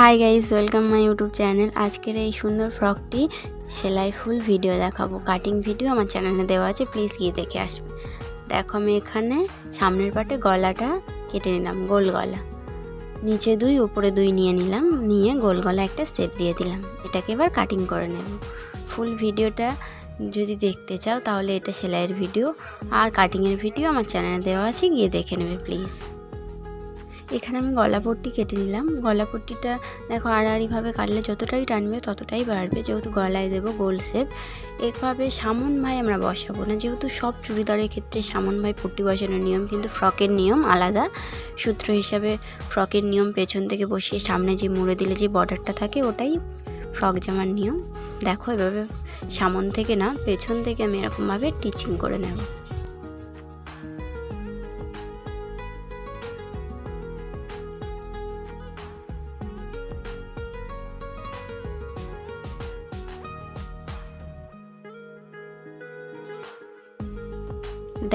Hi guys, welcome my YouTube channel. আজকের এই সুন্দর ফ্রকটি সেলাই ফুল ভিডিও দেখাবো। কাটিং ভিডিও আমার চ্যানেলে দেওয়া আছে, প্লিজ গিয়ে দেখে আসবে। দেখো আমি এখানে সামনের পাটে গলাটা কেটে নিলাম, গোল গলা। নিচে দুই, উপরে দুই নিয়ে নিলাম, নিয়ে গোল গলা একটা শেপ দিয়ে দিলাম। এটাকে এবার কাটিং করে নেব। ফুল ভিডিওটা যদি দেখতে চাও, তাহলে এটা সেলাইয়ের ভিডিও আর কাটিংয়ের ভিডিও আমার চ্যানেলে দেওয়া আছে, গিয়ে দেখে নেবে, প্লিজ। এখানে আমি গলাপট্টি কেটে নিলাম। গলাপট্টিটা দেখো আড়াআড়িভাবে কাটলে যতটাই টানবে ততটাই বাড়বে। যেহেতু গলায় দেবো গোল শেপ, এভাবে সামন ভাই আমরা বসাবো না। যেহেতু সব চুড়িদারের ক্ষেত্রে সামন ভাই পট্টি বসানোর নিয়ম কিন্তু ফ্রকের নিয়ম আলাদা। সূত্র হিসাবে ফ্রকের নিয়ম পেছন থেকে বসিয়ে সামনে যে মুড়ে দিলে যে বর্ডারটা থাকে ওটাই ফ্রক জামার নিয়ম। দেখো এভাবে সামন থেকে না, পেছন থেকে আমি এরকমভাবে টিচিং করে নেব।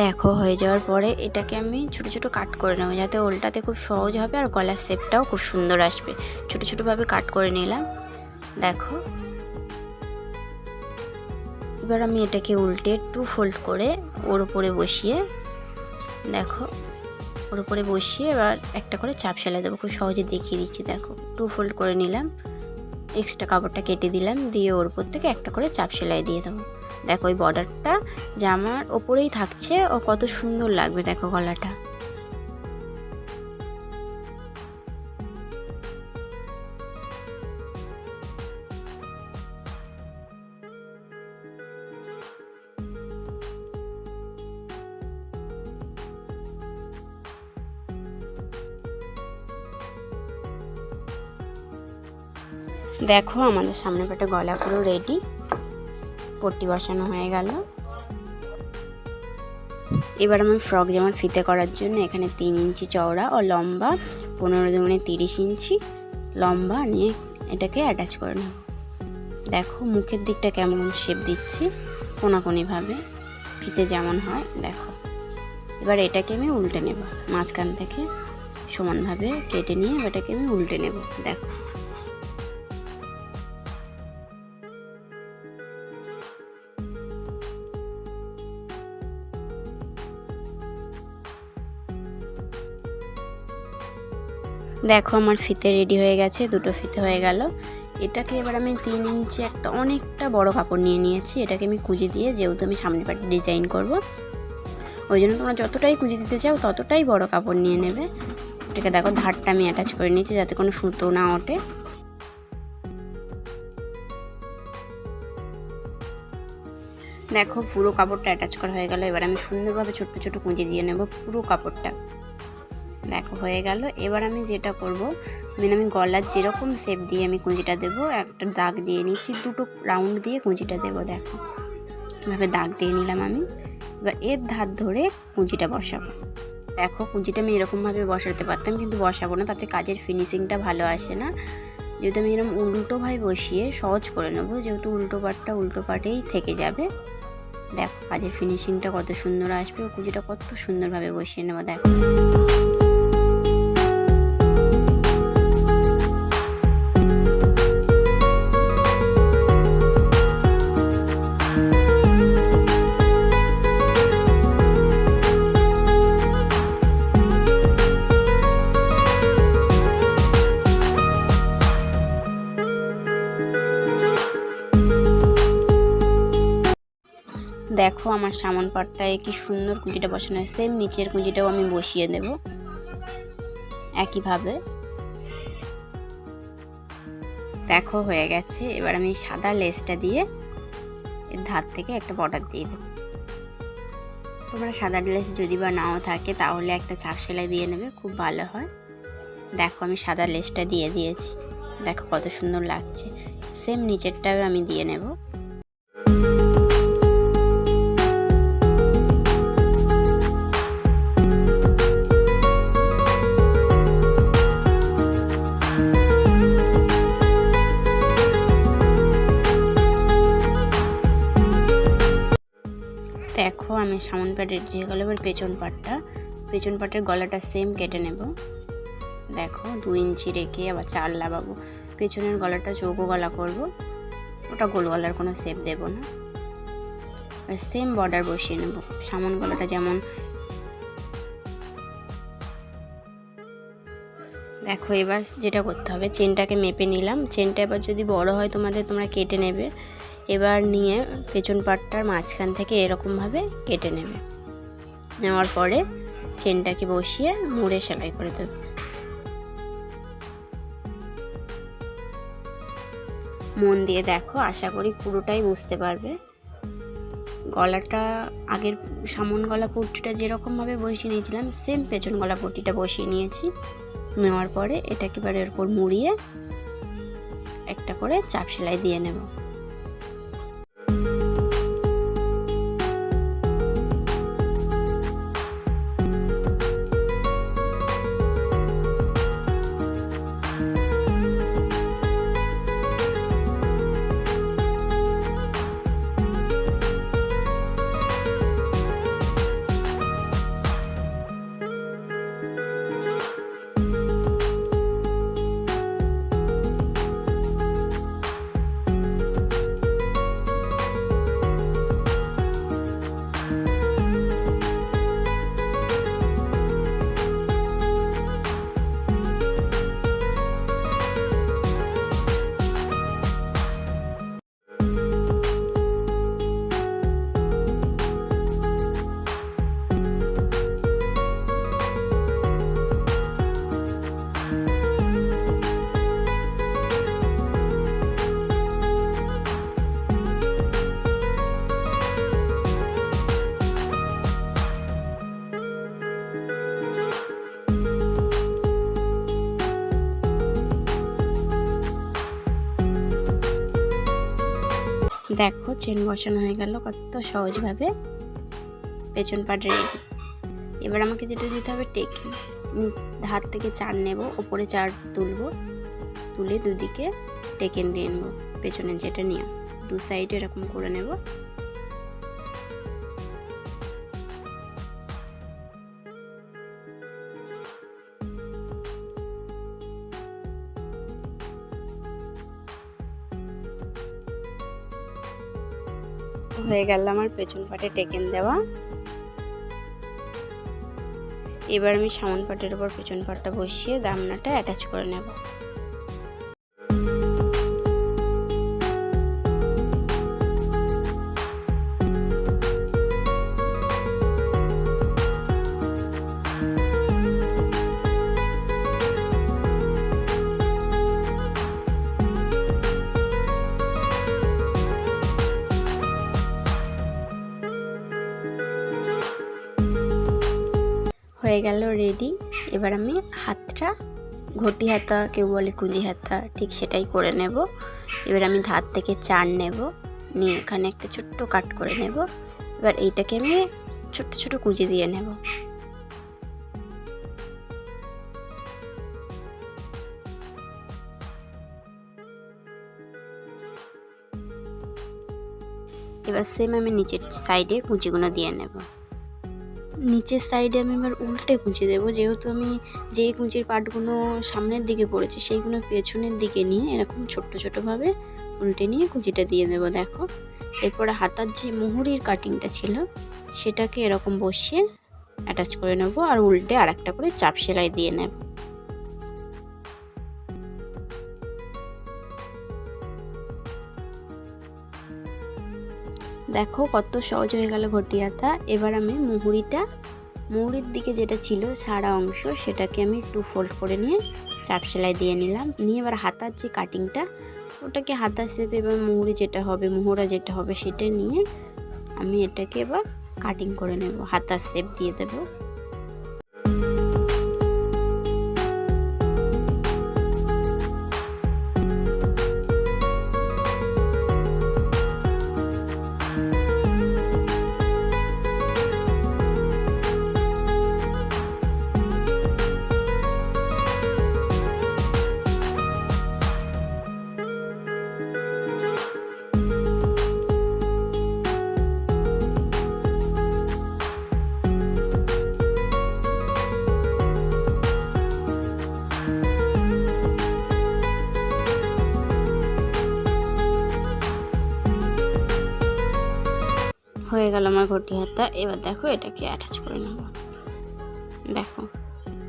দেখো হয়ে যাওয়ার পরে এটাকে আমি ছোট ছোট কাট করে নেব, যাতে ওলটাতে খুব সহজ হবে আর গলার শেপটাও খুব সুন্দর আসবে। ছোট ছোটোভাবে কাট করে নিলাম। দেখো। এবার আমি এটাকে উল্টে টু ফোল্ড করে ওর উপরে বসিয়ে, দেখো, ওর উপরে বসিয়ে এবার একটা করে চাপ সেলাই দেবো, খুব সহজে দেখিয়ে দিচ্ছি, দেখো। টু ফোল্ড করে নিলাম। এক্সট্রা কাপড়টা কেটে দিলাম, দিয়ে ওর উপর থেকে একটা করে চাপ সেলাই দিয়ে দেবো। দেখো ওই বর্ডারটা জামার ওপরেই থাকছে, ও কত সুন্দর লাগবে, দেখো গলাটা। দেখো আমাদের সামনে পেটে গলা পুরো রেডি পট্টি বসানো হয়ে গেল। এবার আমি ফ্রক জামার ফিতে করার জন্য এখানে তিন ইঞ্চি চওড়া ও লম্বা, পনেরো দুগুণে তিরিশ ইঞ্চি লম্বা নিয়ে এটাকে অ্যাটাচ করে নেব দেখো মুখের দিকটা কেমন শেপ দিচ্ছি, কোনাকুনিভাবে ফিতে যেমন হয়, দেখো। এবার এটাকে আমি উল্টে নেব, মাঝখান থেকে সমানভাবে কেটে নিয়ে এটাকে আমি উল্টে নেব, দেখো। দেখো আমার ফিতে রেডি হয়ে গেছে, দুটো ফিতে হয়ে গেল। এটাকে এবার আমি তিন ইঞ্চি একটা অনেকটা বড় কাপড় নিয়ে নিয়েছি। এটাকে আমি কুঁজি দিয়ে যেহেতু আমি সামনে পাটে ডিজাইন করব, ওই জন্য তোমরা যতটাই কুঁজি দিতে চাও ততটাই বড় কাপড় নিয়ে নেবে। এটাকে দেখো ধারটা আমি অ্যাটাচ করে নিয়েছি যাতে কোনো সুতো না ওঠে। দেখো পুরো কাপড়টা অ্যাটাচ করা হয়ে গেল। এবার আমি সুন্দরভাবে ছোট্ট ছোট কুঁজি দিয়ে নেব পুরো কাপড়টা। দেখো, হয়ে গেল। এবার আমি যেটা করব মানে আমি গলার যেরকম শেপ দিয়ে আমি কুঁজিটা দেবো, একটা দাগ দিয়ে নিচ্ছি, দুটো রাউন্ড দিয়ে কুঁজিটা দেবো, দেখো। এভাবে দাগ দিয়ে নিলাম আমি। এবার এর ধার ধরে কুঁজিটা বসাবো। দেখো কুঁজিটা আমি এরকমভাবে বসাতে পারতাম, কিন্তু বসাবো না, তাতে কাজের ফিনিশিংটা ভালো আসে না। যেহেতু আমি এরকম উল্টোভাবে বসিয়ে সহজ করে নেব, যেহেতু উল্টো পাটটা উল্টো পাটেই থেকে যাবে। দেখো, কাজের ফিনিশিংটা কত সুন্দর আসবে, ও কুঁজিটা কত সুন্দরভাবে বসিয়ে নেব, দেখো। দেখো আমার সামন পাটটায় কি সুন্দর কুঁচিটা বসানো হয় সেম নিচের কুঁচিটাও আমি বসিয়ে দেব একইভাবে। দেখো হয়ে গেছে। এবার আমি সাদা লেসটা দিয়ে এর ধার থেকে একটা বর্ডার দিয়ে দেবো। তোমরা সাদা লেস যদি বা নাও থাকে তাহলে একটা চাপ সেলাই দিয়ে নেবে, খুব ভালো হয়। দেখো আমি সাদা লেসটা দিয়ে দিয়েছি। দেখো কত সুন্দর লাগছে। সেম নিচেরটাও আমি দিয়ে নেব। আমি সামন পাট রেডি হয়ে পেছন পাটটা, পেছন পাটের গলাটা সেম কেটে নেব। দেখো, দু ইঞ্চি রেখে আবার চাল লাগাবো। পেছনের গলাটা চৌকো গলা করব। ওটা গোল গলার কোনো শেপ দেব না। সেম বর্ডার বসিয়ে নেব। সামন গলাটা যেমন দেখো, এবার যেটা করতে হবে চেনটাকে মেপে নিলাম। চেনটা এবার যদি বড় হয় তোমাদের, তোমরা কেটে নেবে। এবার নিয়ে পেছন পাটটার মাঝখান থেকে এরকমভাবে কেটে নেবে। নেওয়ার পরে চেনটাকে বসিয়ে মুড়ে সেলাই করে দেবে। মন দিয়ে দেখো, আশা করি পুরোটাই বুঝতে পারবে। গলাটা, আগের সামন গলা পট্টিটা যেরকমভাবে বসিয়ে নিয়েছিলাম সেম পেছন গলা পট্টিটা বসিয়ে নিয়েছি। নেওয়ার পরে এটাকে এবার এর উপর মুড়িয়ে একটা করে চাপ সেলাই দিয়ে নেব। দেখো চেন বসানো হয়ে গেল, কত সহজভাবে পেছন পাট রেডি এবার আমাকে যেটা দিতে হবে টেকে ধার থেকে চার নেব, ওপরে চার তুলব, তুলে দুদিকে টেকেন দিয়ে নেব, পেছনের যেটা নিয়ে দু সাইড এরকম করে নেব। হয়ে গেল আমার পেছন পাটে টেকেন দেওয়া। এবার আমি সামান পাটের উপর পেছন পাটটা বসিয়ে দামনাটা অ্যাটাচ করে নেব। গেল রেডি এবার আমি হাতটা, ঘটি হাতা, কেউ বলে কুঁজি হাতা, ঠিক সেটাই করে নেব। এবার আমি ধার থেকে চার নেব, নিয়ে এখানে একটা ছোট্ট কাট করে নেব। এবার এইটাকে আমি ছোট্ট ছোট কুঁজি দিয়ে নেব। এবার সেম আমি নিচের সাইডে কুঁচিগুলো দিয়ে নেব। নিচের সাইডে আমি এবার উল্টে কুঁচি দেবো। যেহেতু আমি যেই কুঁচির পাটগুলো সামনের দিকে পড়েছি, সেইগুলো পেছনের দিকে নিয়ে এরকম ছোট্ট ছোটোভাবে উল্টে নিয়ে কুঁচিটা দিয়ে দেবো, দেখো। এরপরে হাতার যে মুহুরির কাটিংটা ছিল, সেটাকে এরকম বসিয়ে অ্যাটাচ করে নেব আর উল্টে আর একটা করে চাপ সেলাই দিয়ে নেব। দেখো কত সহজ হয়ে গেল ঘটি হাতা এবার আমি মুহুরিটা, মুহুরির দিকে যেটা ছিল সারা অংশ, সেটাকে আমি একটু ফোল্ড করে নিয়ে চাপ সেলাই দিয়ে নিলাম। নিয়ে এবার হাতার যে কাটিংটা ওটাকে হাতার শেপে এবার মুহুরি যেটা হবে, মুহুরা যেটা হবে, সেটা নিয়ে আমি এটাকে এবার কাটিং করে নেব। হাতার শেপ দিয়ে দেবো। গেল আমার ঘটি হাতা। এবার দেখো এটাকে অ্যাটাচ করে নেব। দেখো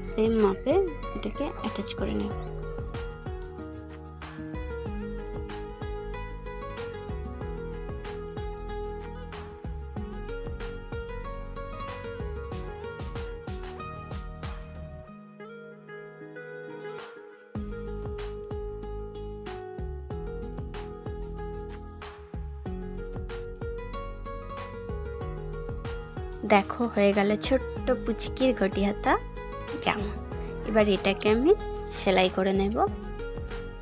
সেম মাপে এটাকে অ্যাটাচ করে নেব। দেখো, হয়ে গেল ছোট্ট পুচকির ঘটি হাতা জামা এবার এটাকে আমি সেলাই করে নেব।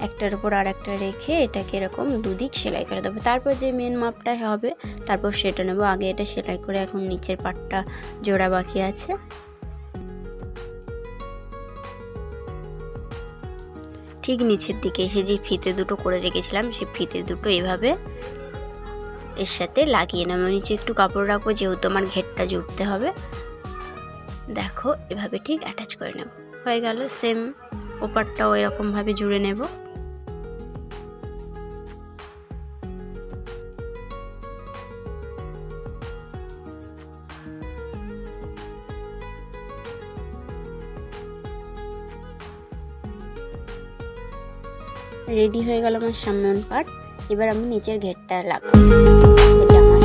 একটার উপর আর একটা রেখে এটাকে এরকম দুদিক সেলাই করে দেবো। তারপর যে মেন মাপটা হবে, তারপর সেটা নেব। আগে এটা সেলাই করে এখন নিচের পাটটা জোড়া বাকি আছে। ঠিক নিচের দিকে এসে যে ফিতে দুটো করে রেখেছিলাম সেই ফিতে দুটো এভাবে এর সাথে লাগিয়ে নেব। নিচে একটু কাপড় রাখব, যেহেতু আমার ঘেরটা জুড়তে হবে। দেখো, এভাবে ঠিক অ্যাটাচ করে নেব। হয়ে গেল সেম ওপারটাও এরকমভাবে জুড়ে নেব। রেডি হয়ে গেল আমার সামনের পার্ট এবার আমি নিচের ঘেরটা লাগাবো। জামার